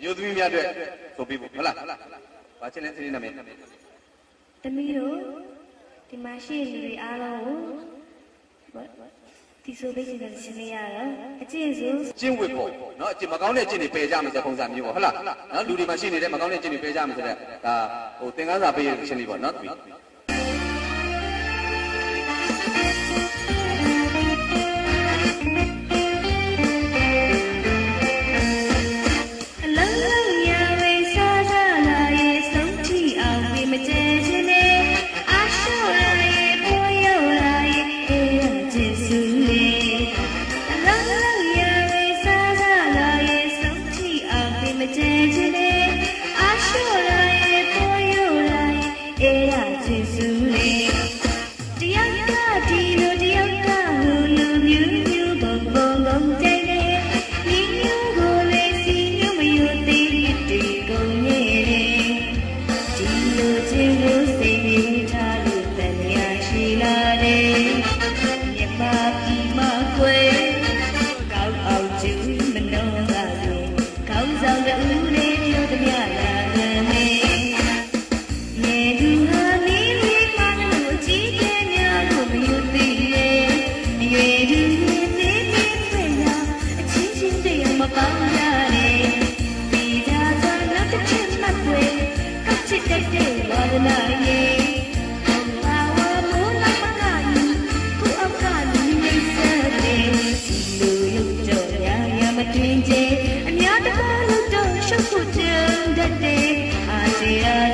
မျိုးသမီးများအတွက်ဆိုပြီးဖို့ဟုတ်လားဘာချင်းလဲသတိနာမည်။သမီးတို့ဒီမှာရှိတဲ့လူတွေအားလုံးကိုဒီဆိုပေးချင်တဲ့ရှင်လေးရတော့အကျင့်ဆိုကျင့်ဝတ်ပေါ့နော်အကျင့်မကောင်းတဲ့ကျင့်တွေပယ်ကြမယ်ဆိုတဲ့ပုံစံမျိုးပေါ့ဟုတ်လားနော်လူတွေမှာရှိနေတဲ့မကောင်းတဲ့ကျင့်တွေပယ်ကြမယ်ဆိုတဲ့ဒါဟိုသင်္ကန်းစာပေးရတဲ့ချင်းလေးပေါ့နော်သမီး လာတယ်မြမပြီးမကွယ်ကောင်းအောင်ကျူးမနှောပါလို့ကောင်းဆောင်တဲ့ဦးလေးပြောသည်များလာတယ်နေသူဟာနေလေးပါလို့ကြည်တဲ့များကိုမယူသေးရဲ့ရွေဒီနေနေနေပဲညာအချင်းချင်းတည်းမပေါင်းရနဲ့ဒီသာသာနောက်တစ်ချက်မှတ်ွယ်ကပ်ချစ်တဲ့တဲ့ဝါဒနာရဲ့ အာ